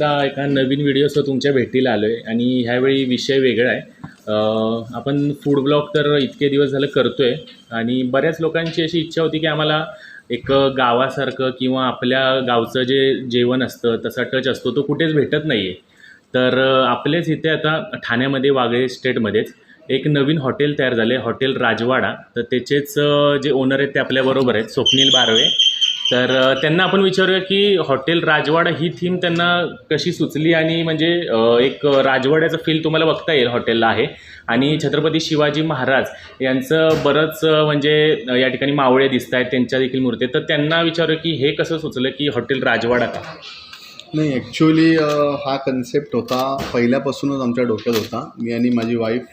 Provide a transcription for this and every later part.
एकदा एका नवीन व्हिडिओसह तुमच्या भेटीला आलो आहे आणि ह्यावेळी विषय वेगळा आहे. आपण फूड ब्लॉग तर इतके दिवस झालं करतो आहे आणि बऱ्याच लोकांची अशी इच्छा होती की आम्हाला एक गावासारखं किंवा आपल्या गावचं जे जेवण असतं तसा टच असतो तो कुठेच भेटत नाही आहे तर आपलेच इथे आता ठाण्यामध्ये वागळे स्टेटमध्येच एक नवीन हॉटेल तयार झाले हॉटेल राजवाडा. तर त्याचेच जे ओनर आहेत ते आपल्याबरोबर आहेत स्वप्नील बारवे. तर त्यांना आपण विचारूया की हॉटेल राजवाडा ही थीम त्यांना कशी सुचली आणि म्हणजे एक राजवाड्याचं फील तुम्हाला बघता येईल हॉटेलला आहे. आणि छत्रपती शिवाजी महाराज यांचं बरंच म्हणजे या ठिकाणी मावळे दिसत आहेत त्यांच्या देखील मूर्ती तर त्यांना विचारूया की हे कसं सुचलं की हॉटेल राजवाडा का? नाही ॲक्च्युली हा कन्सेप्ट होता पहिल्यापासूनच आमच्या डोक्यात होता. मी आणि माझी वाईफ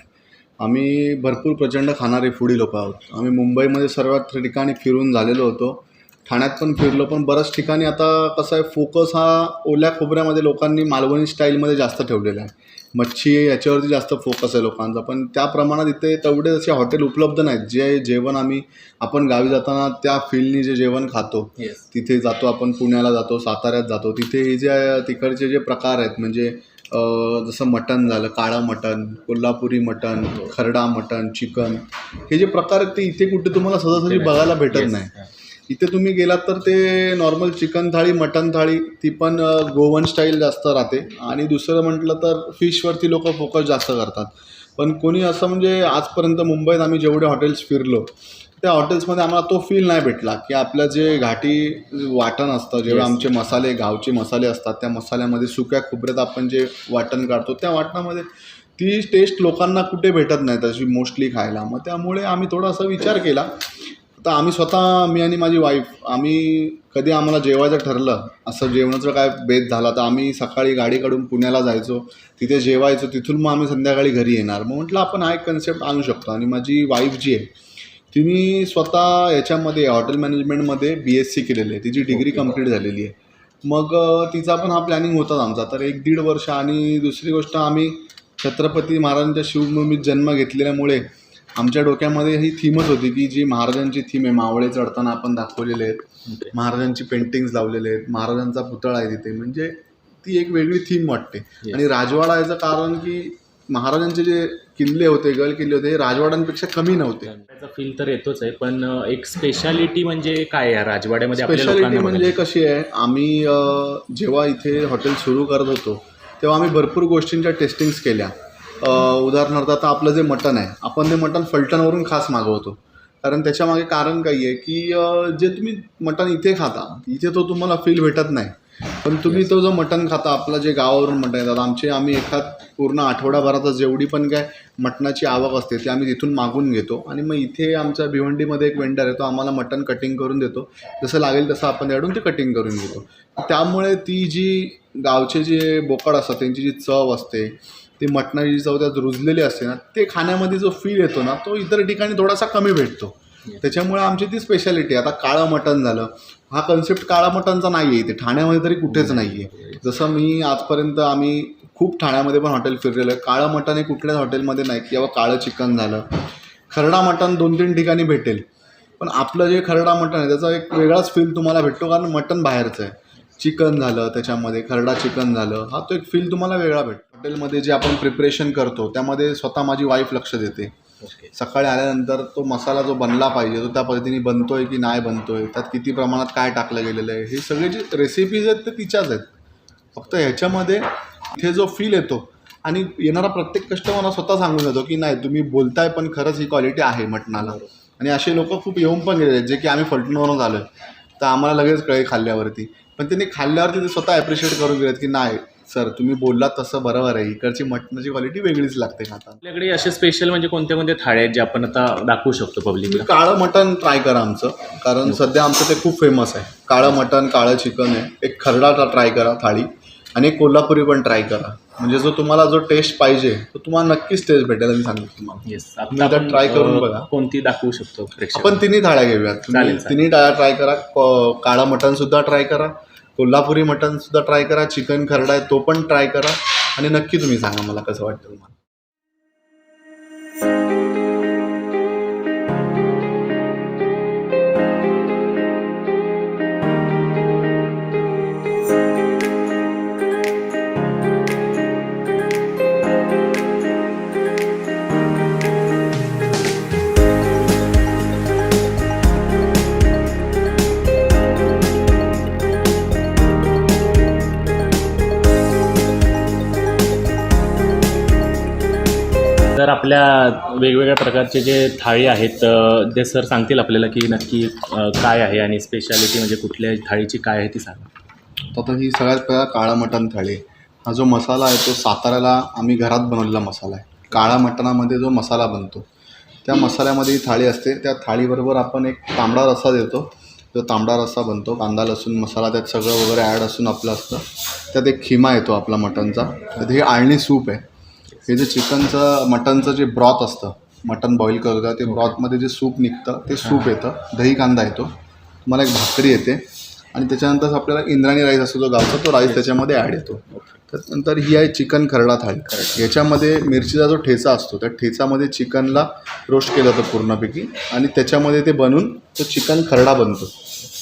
आम्ही भरपूर प्रचंड खाणारे फुडी लोक आहोत. आम्ही मुंबईमध्ये सर्वात ठिकाणी फिरून झालेलो होतो. ठाण्यात पण फिरलो पण बऱ्याच ठिकाणी आता कसं आहे फोकस हा ओल्या खोबऱ्यामध्ये लोकांनी मालवणी स्टाईलमध्ये जास्त ठेवलेला आहे. मच्छी याच्यावरती जास्त फोकस आहे लोकांचा. पण त्या प्रमाणात इथे तेवढे असे हॉटेल उपलब्ध नाहीत. जे जेवण आम्ही आपण गावी जाताना त्या फीलनी जे जेवण खातो येस तिथे जातो आपण पुण्याला जातो साताऱ्यात जातो. तिथे हे जे तिकडचे जे प्रकार आहेत म्हणजे जसं मटण झालं काळं मटण कोल्हापुरी मटण खरडा मटण चिकन हे जे प्रकार आहेत ते इथे कुठे तुम्हाला सहजासहजी बघायला भेटत नाही. इथे तुम्ही गेलात तर ते normal chicken thali mutton thali ती पण गोवन स्टाईल जास्त राहते. आणि दुसरं म्हटलं तर फिशवरती लोक फोकस जास्त करतात. पण कोणी असं म्हणजे आजपर्यंत मुंबईत आम्ही जेवढे हॉटेल्स फिरलो त्या हॉटेल्समध्ये आम्हाला तो फील नाही भेटला की आपलं जे घाटी वाटण असतं जेव्हा. आमचे मसाले गावचे मसाले असतात त्या मसाल्यामध्ये सुक्या खोबऱ्यात आपण जे वाटण काढतो त्या वाटणामध्ये ती टेस्ट लोकांना कुठे भेटत नाही तशी मोस्टली खायला. मग त्यामुळे आम्ही थोडासा विचार केला. आता आम्ही स्वतः मी आणि माझी वाईफ आम्ही कधी आम्हाला जेवायचं ठरलं असं जेवणाचं काय बेत झाला तर आम्ही सकाळी गाडी काढून पुण्याला जायचो. तिथे जेवायचो तिथून मग आम्ही संध्याकाळी घरी येणार. मग म्हटलं आपण हा एक कन्सेप्ट आणू शकतो. आणि माझी वाईफ जी आहे तिने स्वतः याच्यामध्ये हॉटेल मॅनेजमेंटमध्ये बी एस सी केलेली आहे. तिची डिग्री कंप्लीट झालेली आहे. मग तिचा पण हा प्लॅनिंग होताच आमचा. तर एक दीड वर्ष आणि दुसरी गोष्ट आम्ही छत्रपती महाराजांच्या शिवभूमीत जन्म घेतलेल्यामुळे आमच्या डोक्यामध्ये ही थीमच होती की जी महाराजांची थीम आहे मावळे चढताना आपण दाखवलेले आहेत. महाराजांची पेंटिंग्स लावलेले आहेत. महाराजांचा पुतळा आहे तिथे. म्हणजे ती एक वेगळी थीम वाटते. आणि राजवाडा याचं कारण की महाराजांचे जे किल्ले होते गड किल्ले होते हे राजवाड्यांपेक्षा कमी नव्हते. त्याचा फील तर येतोच आहे पण एक स्पेशालिटी म्हणजे काय या राजवाड्यामध्ये स्पेशालिटी म्हणजे कशी आहे आम्ही जेव्हा इथे हॉटेल सुरू करत होतो तेव्हा आम्ही भरपूर गोष्टींच्या टेस्टिंग्स केल्या. उदाहरणार्थ आता आपलं जे मटण आहे आपण ते मटण फलटणवरून खास मागवतो. कारण त्याच्यामागे कारण काही आहे की जे तुम्ही मटण इथे खाता इथे तो तुम्हाला फील भेटत नाही. पण तुम्ही तो जो मटण खाता आपलं जे गावावरून मटण येतात आमचे आम्ही एखाद पूर्ण आठवडाभरातच जेवढी पण काय मटणाची आवक असते ती आम्ही तिथून मागून घेतो. आणि मग इथे आमच्या भिवंडीमध्ये एक वेंडर आहे तो आम्हाला मटण कटिंग करून देतो. जसं लागेल तसं आपण त्याकडून ते कटिंग करून घेतो. त्यामुळे ती जी गावचे जे बोकड असतात त्यांची जी चव असते ती मटणाची जी चव त्यात रुजलेली असते ना ते खाण्यामध्ये जो फील येतो ना तो इतर ठिकाणी थोडासा कमी भेटतो. त्याच्यामुळे आमची ती स्पेशालिटी आहे. आता काळं मटण झालं. हा कन्सेप्ट काळा मटणचा नाही आहे इथे. ठाण्यामध्ये तरी कुठेच नाही आहे जसं मी आजपर्यंत आम्ही खूप ठाण्यामध्ये पण हॉटेल फिरलेलो आहे. काळं मटण हे कुठल्याच हॉटेलमध्ये नाही किंवा काळं चिकन झालं. खरडा मटण दोन तीन ठिकाणी भेटेल. पण आपलं जे खरडा मटण आहे त्याचा एक वेगळाच फील तुम्हाला भेटतो कारण मटण बाहेरचं आहे. चिकन झालं त्याच्यामध्ये खरडा चिकन झालं. हा तो एक फील तुम्हाला वेगळा भेटतो. हॉटेलमध्ये जे आपण प्रिपरेशन करतो त्यामध्ये स्वतः माझी वाईफ लक्ष देते. ओके सकाळी आल्यानंतर तो मसाला जो बनला पाहिजे तो त्या पद्धतीने बनतोय की नाही बनतोय त्यात किती प्रमाणात काय टाकलं गेलेलं आहे हे सगळे जे रेसिपीज आहेत ते तिच्याच आहेत. फक्त ह्याच्यामध्ये इथे जो फील येतो आणि येणारा प्रत्येक कस्टमर स्वतः सांगून देतो की नाही तुम्ही बोलताय पण खरंच ही क्वालिटी आहे मटणाला. आणि असे लोक खूप येऊन पण गेले जे की आम्ही फलटणवरून आलो तर आम्हाला लगेच कळे खाल्ल्यावरती. पण त्यांनी खाल्ल्यावरती ते स्वतः ॲप्रिशिएट करून गेलेत की नाही सर तुम्ही बोललात तसं बरोबर आहे. इकडची मटणाची क्वालिटी वेगळीच लागते खाताना आपल्याकडे असे स्पेशल म्हणजे कोणत्या कोणत्या थाळ्या आहेत जे आपण आता दाखवू शकतो तुम्ही पब्लिकला काळं मटण ट्राय करा आमचं. कारण सध्या आमचं ते खूप फेमस आहे. काळं मटण काळं चिकन आहे. एक खरडा ट्राय करा थाळी. आणि एक कोल्हापुरी पण ट्राय करा. म्हणजे जो तुम्हाला जो टेस्ट पाहिजे तो तुम्हाला नक्कीच टेस्ट भेटेल मी सांगतो तुम्हाला. येस तुम्ही आता try करून बघा. कोणती दाखवू शकतो प्रेक्षक आपण तिन्ही थाळ्या घेऊयात. तुम्ही चालेल, चालेल. तिन्ही टाळ्या ट्राय करा. को- काळं मटण सुद्धा ट्राय करा. कोल्हापुरी मटनसुद्धा ट्राय करा. चिकन खरडा आहे तो पण ट्राय करा. आणि नक्की तुम्ही सांगा मला कसं वाटतं तुम्हाला. आपल्या वेगवेगळ्या प्रकारचे जे थाळी आहेत ते सर सांगतील आपल्याला की नक्की काय आहे आणि स्पेशालिटी म्हणजे कुठल्या थाळीची काय आहे ती सांगा. आता ही सगळ्यात पहिला काळा मटण थाळी. हा जो मसाला आहे तो साताऱ्याला आम्ही घरात बनवलेला मसाला आहे. काळा मटणामध्ये जो मसाला बनतो त्या मसाल्यामध्ये ही थाळी असते. त्या थाळीबरोबर आपण एक तांबडा रस्सा देतो. जो तांबडा रस्सा बनतो कांदा लसूण मसाला त्यात सगळं वगैरे ॲड असून आपलं असतं. त्यात एक खिमा येतो आपला मटणचा. तर हे आळणी सूप आहे. हे जे चिकनचं मटणचं जे ब्रॉथ असतं मटण बॉईल करतो ते ब्रॉथमध्ये जे सूप निघतं ते सूप येतं. दही कांदा येतो. तुम्हाला एक भाकरी येते. आणि त्याच्यानंतर आपल्याला इंद्राणी राईस असतो जो गावचा तो राईस त्याच्यामध्ये ॲड येतो. त्यानंतर ही आहे चिकन खरडा थाळी. याच्यामध्ये मिरचीचा जो ठेचा असतो त्या ठेचामध्ये चिकनला रोस्ट केलं जातं पूर्णपैकी. आणि त्याच्यामध्ये ते बनून तो चिकन खरडा बनतो.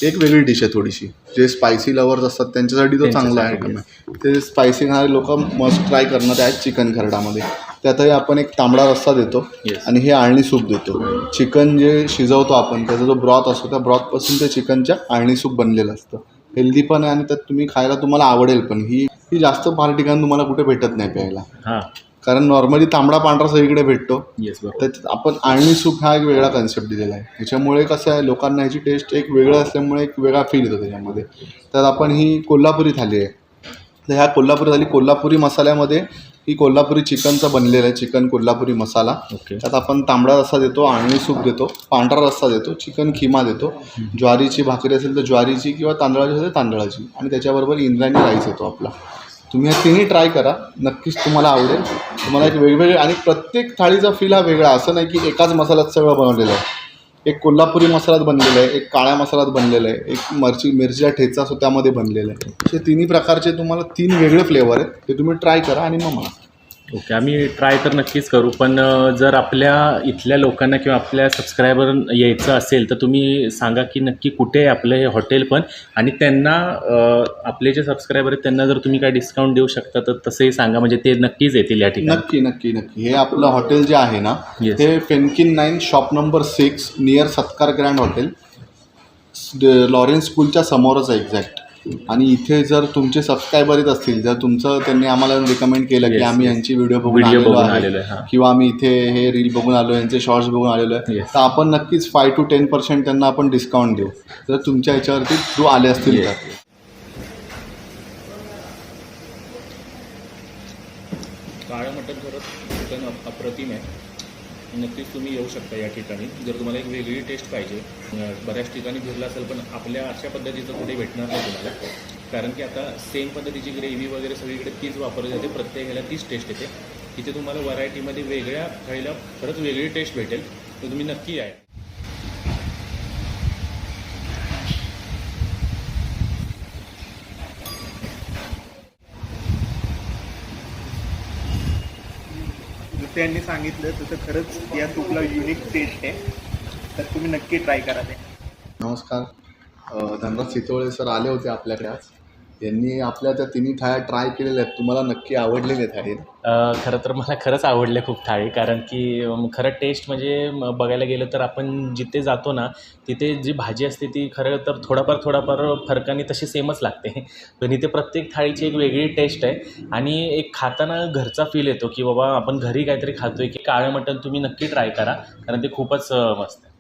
एक वेगळी डिश आहे थोडीशी. जे स्पायसी लवर्स असतात त्यांच्यासाठी तो चांगला त्यांच्यासाठी, आहे ते स्पायसी खाणारे लोक मस्ट ट्राय करणार आहेत चिकन खरडामध्ये. त्यातही आपण एक तांबडा रस्सा देतो. आणि हे आळणी सूप देतो. चिकन जे शिजवतो आपण त्याचा जो ब्रॉथ असतो त्या ब्रॉथपासून ते चिकनच्या आळणी सूप बनलेलं असतं. हेल्दी पण आहे आणि त्यात तुम्ही खायला तुम्हाला आवडेल पण. ही ही जास्त फार ठिकाणी तुम्हाला कुठे भेटत नाही प्यायला. हां. कारण नॉर्मली तांबडा पांढरा सगळीकडे भेटतो. येस त्यात आपण आळणी सूप हा एक वेगळा कन्सेप्ट दिलेला आहे. त्याच्यामुळे कसं आहे लोकांना ह्याची टेस्ट एक वेगळं असल्यामुळे एक वेगळा फील येतो त्याच्यामध्ये. तर आपण ही कोल्हापुरी थाली आहे. तर ह्या कोल्हापुरी थाली कोल्हापुरी मसाल्यामध्ये ही कोल्हापुरी चिकनचा बनलेला आहे चिकन कोल्हापुरी मसाला. ओके त्यात आपण तांबडा रस्सा देतो आळणी सूप देतो पांढरा रस्सा देतो चिकन खिमा देतो. ज्वारीची भाकरी असेल तर ज्वारीची किंवा तांदळाची असेल तर तांदळाची. आणि त्याच्याबरोबर इंद्रायणी राईस येतो आपला. तुम्ही हे तिन्ही ट्राय करा. नक्कीच तुम्हाला आवडेल. तुम्हाला एक वेगवेगळे आणि प्रत्येक थाळीचा फील हा वेगळा. असं नाही की एकाच मसाल्यात सगळं बनवलेलं आहे. एक कोल्हापुरी मसाल्यात बनलेलं आहे एक काळ्या मसाल्यात बनलेलं आहे एक मिरची मिरचीचा ठेचा असतो त्यामध्ये बनलेलं आहे. असे तिन्ही प्रकारचे तुम्हाला तीन वेगळे फ्लेवर आहेत. ते तुम्ही ट्राय करा आणि मग मला ओके आम्ही ट्राय तर नक्कीच करू पण जर आपल्या इथल्या लोकांना किंवा आपल्या सबस्क्रायबर यायचं असेल तर तुम्ही सांगा की नक्की कुठे आहे आपलं हे हॉटेल पण. आणि त्यांना आपले जे सबस्क्रायबर आहेत त्यांना जर तुम्ही काय डिस्काउंट देऊ शकता तर तसंही सांगा म्हणजे ते नक्कीच येतील या ठिकाणी. नक्की नक्की नक्की. हे आपलं हॉटेल जे आहे ना Yes. हे फेनकिन nine shop number six near Satkar grand hotel Lawrence स्कूलच्या समोरच आहे एक्झॅक्ट आणि इथे जर तुमचे सबस्क्रायबर येत असतील जर तुमचं त्यांनी आम्हाला रिकमेंड केलं की Yes, आम्ही yes. यांची व्हिडिओ बघून व्हिडिओ आलेलो बघून आहे आलेलो आहे हां किंवा आम्ही इथे हे रील बघून आलो यांचे शॉर्ट्स बघून आलेलो आहे Yes. तर आपण नक्कीच फाय टू टेन पर्सेंट त्यांना आपण डिस्काउंट देऊ जर तुमच्या याच्यावरती थ्रू आले असतील Yes. तर काळं मटण खरंच चिकन अप्रतिम आहे नक्कीच तुम्ही येऊ शकता या ठिकाणी. जर तुम्हाला एक वेगळी टेस्ट पाहिजे बऱ्याच ठिकाणी फिरला असेल पण आपल्या अशा पद्धतीचं कुठे भेटणार नाही तुम्हाला. कारण की आता सेम पद्धतीची ग्रेव्ही वगैरे सगळीकडे तीच वापरली जाते. प्रत्येक ह्याला तीच टेस्ट येते. तिथे तुम्हाला व्हरायटीमध्ये वेगळ्या खायला खरंच वेगळी टेस्ट भेटेल. तर तुम्ही नक्की आहे यांनी सांगितलं तसं खरंच या सूपला युनिक टेस्ट आहे. तर तुम्ही नक्की ट्राय करा ते. नमस्कार. धनराज चितोळे सर आले होते आपल्याकडे आज. यांनी आपल्या त्या तिन्ही थाळ्या ट्राय केलेल्या आहेत. तुम्हाला नक्की आवडलेल्या थाळी खरं तर मला खरंच आवडले खूप थाळी. कारण की खरं टेस्ट म्हणजे बघायला गेलं तर आपण जिथे जातो ना तिथे जी भाजी असते ती खरं तर थोडाफार थोडाफार फरकाने तशी सेमच लागते. पण इथे प्रत्येक थाळीची एक वेगळी टेस्ट आहे. आणि एक खाताना घरचा फील येतो की बाबा आपण घरी काहीतरी खातोय की काळं मटण तुम्ही नक्की ट्राय करा. कारण ते खूपच मस्त आहे.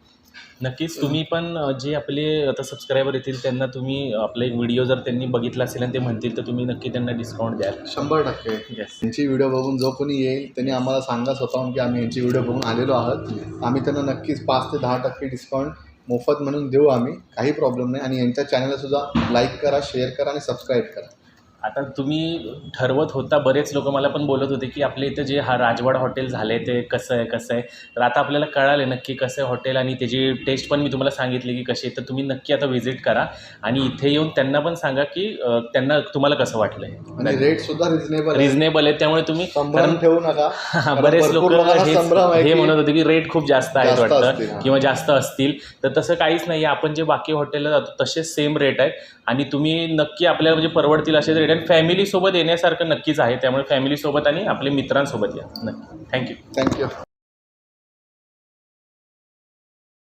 नक्कीच तुम्ही पण जे आपले आता सबस्क्रायबर येतील त्यांना तुम्ही आपला एक व्हिडिओ जर त्यांनी बघितला असेल आणि ते म्हणतील तर तुम्ही नक्की त्यांना डिस्काउंट द्याल शंभर टक्के. येस यांची व्हिडिओ बघून जो कोणी येईल त्यांनी आम्हाला सांगा स्वतःहून की आम्ही यांची व्हिडिओ बघून आलेलो आहोत. आम्ही त्यांना नक्कीच पाच ते दहा टक्के डिस्काउंट मोफत म्हणून देऊ आम्ही. काही प्रॉब्लेम नाही. आणि यांच्या चॅनलला सुद्धा लाईक करा शेअर करा आणि सबस्क्राईब करा. आता तुम्ही ठरवत होता बरेच लोक मला पण बोलत होते की आपल्या इथं जे हा राजवाडा हॉटेल झाले ते कसं आहे कसं आहे. तर आता आपल्याला कळाले नक्की कसं आहे हॉटेल आणि त्याची टेस्ट पण मी तुम्हाला सांगितली की कशी आहे. तर तुम्ही नक्की आता व्हिजिट करा आणि इथे येऊन त्यांना पण सांगा की अं, त्यांना तुम्हाला कसं वाटलं आणि रेट सुद्धा रिझनेबल रिझनेबल आहे त्यामुळे तुम्ही संभ्रम ठेवू नका. कारण बरेच लोक भरपूर लोकांना संभ्रम आहे हे की- म्हणत होते की रेट खूप जास्त आहेत जास्त असतील, वाटतं हा. किंवा जास्त असतील. तर तसं काहीच नाही आपण जे बाकी हॉटेलला जातो तसेच सेम रेट आहेत आणि तुम्ही नक्की आपल्याला म्हणजे परवडतील असे रेट आणि फॅमिलीसोबत येण्यासारखं नक्कीच आहे. त्यामुळे फॅमिलीसोबत आणि आपल्या मित्रांसोबत या. नक्की. Thank you thank you